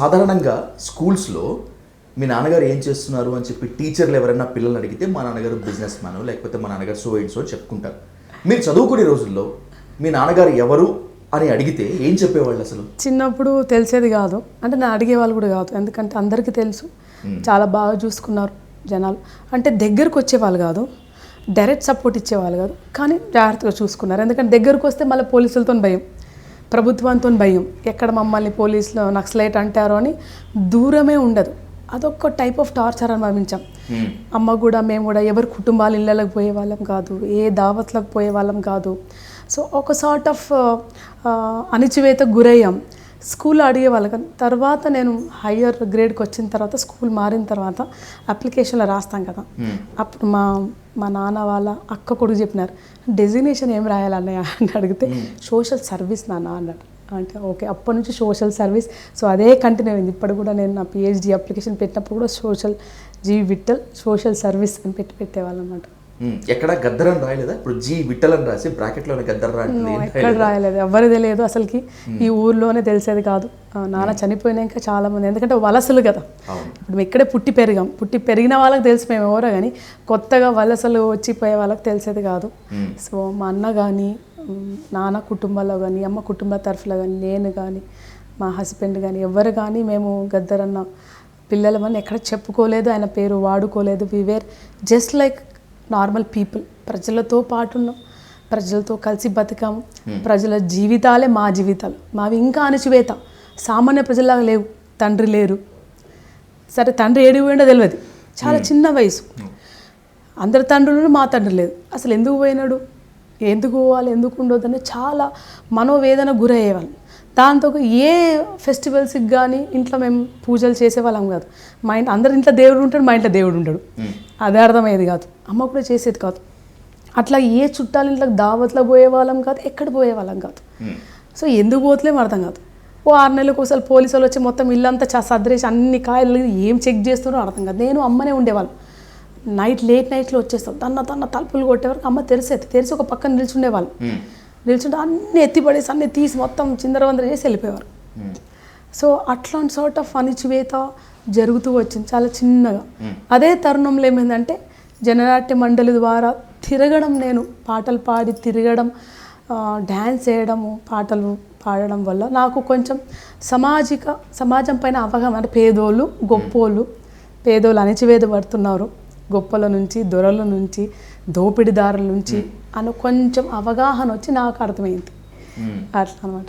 సాధారణంగా స్కూల్స్లో మీ నాన్నగారు ఏం చేస్తున్నారు అని చెప్పి టీచర్లు ఎవరైనా పిల్లల్ని అడిగితే మా నాన్నగారు బిజినెస్ మ్యాన్ లేకపోతే మా నాన్నగారు సో అండ్ సో అని చెప్పుకుంటారు. మీరు చదువుకునే రోజుల్లో మీ నాన్నగారు ఎవరు అని అడిగితే ఏం చెప్పేవాళ్ళు అసలు? చిన్నప్పుడు తెలిసేది కాదు. అంటే నేను అడిగేవాళ్ళు కూడా కాదు. ఎందుకంటే అందరికీ తెలుసు. చాలా బాగా చూసుకున్నారు జనాలు. అంటే దగ్గరకు వచ్చేవాళ్ళు కాదు. డైరెక్ట్ సపోర్ట్ ఇచ్చేవాళ్ళు కాదు. కానీ జాగ్రత్తగా చూసుకున్నారు. ఎందుకంటే దగ్గరకు వస్తే మళ్ళీ పోలీసులతో భయం. ప్రభుత్వంతో భయం. ఎక్కడ మమ్మల్ని పోలీసులు నక్సలైట్ అంటారో అని దూరమే ఉండదు. అదొక టైప్ ఆఫ్ టార్చర్ అనుభవించాం. అమ్మ కూడా మేము కూడా ఎవరి కుటుంబాల ఇళ్ళకి పోయే వాళ్ళం కాదు. ఏ దావత్లకు పోయే వాళ్ళం కాదు. సో ఒక సార్ట్ ఆఫ్ అణిచివేతకు గురయ్యాం. స్కూల్లో అడిగేవాళ్ళు కానీ తర్వాత నేను హయ్యర్ గ్రేడ్కి వచ్చిన తర్వాత స్కూల్ మారిన తర్వాత అప్లికేషన్లో రాస్తాం కదా. అప్పుడు మా మా నాన్న వాళ్ళ అక్క కొడుకు చెప్పినారు డెసిగ్నేషన్ ఏం రాయాలన్నయ్య? అని అడిగితే సోషల్ సర్వీస్ నాన్న అన్నాడు. అంటే ఓకే అప్పటి నుంచి సోషల్ సర్వీస్ సో అదే కంటిన్యూ అయింది. ఇప్పుడు కూడా నేను నా పిహెచ్డి అప్లికేషన్ పెట్టినప్పుడు కూడా social G Vittal social service అని పెట్టి పెట్టేవాళ్ళు అనమాట. ఎక్కడ గద్దర్ అని రాయలేదా? ఇప్పుడు జీ విట్టల్ అని రాసి బ్రాకెట్లోనే గద్దర్ రాయలేదు ఎక్కడ రాయలేదు? ఎవరు తెలియదు అసలుకి. ఈ ఊర్లోనే తెలిసేది కాదు. నాన్న చనిపోయినాక చాలా మంది. ఎందుకంటే వలసలు కదా. ఇప్పుడు మేము ఇక్కడే పుట్టి పెరిగాం. పుట్టి పెరిగిన వాళ్ళకి తెలిసి మేము ఎవరో కానీ కొత్తగా వలసలు వచ్చి పోయే వాళ్ళకి తెలిసేది కాదు. సో మా అన్న కానీ నాన్న కుటుంబాల్లో కానీ అమ్మ కుటుంబ తరఫులో కానీ నేను కానీ మా హస్బెండ్ కానీ ఎవరు కానీ మేము గద్దరన్న పిల్లలమని ఎక్కడ చెప్పుకోలేదు. ఆయన పేరు వాడుకోలేదు. We were just like normal people. ప్రజలతో పాటు ఉన్నాం. ప్రజలతో కలిసి బతికాము ప్రజల జీవితాలే మా జీవితాలు. మావి ఇంకా అణచివేత. సామాన్య ప్రజల్లాగా లేవు. తండ్రి లేరు. సరే తండ్రి ఏడు పోయిండో తెలియదు చాలా చిన్న వయసు. అందరి తండ్రులు మా తండ్రి లేదు. అసలు ఎందుకు పోయినాడు? ఎందుకు పోవాలి? ఎందుకు ఉండొద్దని చాలా మనోవేదన గురయ్యేవాళ్ళం. దాంతో ఏ ఫెస్టివల్స్కి కానీ ఇంట్లో మేము పూజలు చేసేవాళ్ళం కాదు. మా ఇంట్లో అందరి ఇంట్లో దేవుడు ఉంటాడు మా ఇంట్లో దేవుడు ఉండడు. అదే అర్థమయ్యేది కాదు. అమ్మ కూడా చేసేది కాదు. అట్లా ఏ చుట్టాల ఇంట్లోకి దావత్లో పోయేవాళ్ళం కాదు ఎక్కడ పోయేవాళ్ళం కాదు. సో ఎందుకు పోతలేమో అర్థం కాదు. ఓ ఆరు నెలలకు ఒకసారి పోలీసు వాళ్ళు వచ్చి మొత్తం ఇల్లంతా చ సర్దిరేసి అన్ని కాయలు ఏం చెక్ చేస్తున్నారో అర్థం కాదు. నేను అమ్మనే ఉండేవాళ్ళం. నైట్ లేట్ నైట్లో వచ్చేస్తాం. తన్న తన్న తలుపులు కొట్టేవరకు అమ్మ తెరిసేది తెరిచి ఒక పక్కన నిల్చుండేవాళ్ళు. నిల్చుంటే అన్ని ఎత్తి పడేసి అన్ని తీసి మొత్తం చిందరవందర చేసి వెళ్ళిపోయేవారు. సో అట్లాంటి సార్ట్ ఆఫ్ అణిచివేత జరుగుతూ వచ్చింది చాలా చిన్నగా. అదే తరుణంలో ఏమైందంటే జననాట్య మండలి ద్వారా తిరగడం నేను పాటలు పాడి తిరగడం డ్యాన్స్ చేయడము పాటలు పాడడం వల్ల నాకు కొంచెం సామాజిక సమాజం పైన అవగాహన అంటే పేదోళ్ళు గొప్పోళ్ళు పేదోళ్ళు అణిచివేద పడుతున్నారు. గొప్పల నుంచి దొరల నుంచి దోపిడిదారుల నుంచి అని కొంచెం అవగాహన వచ్చి నాకు అర్థమైంది. అట్లా అనమాట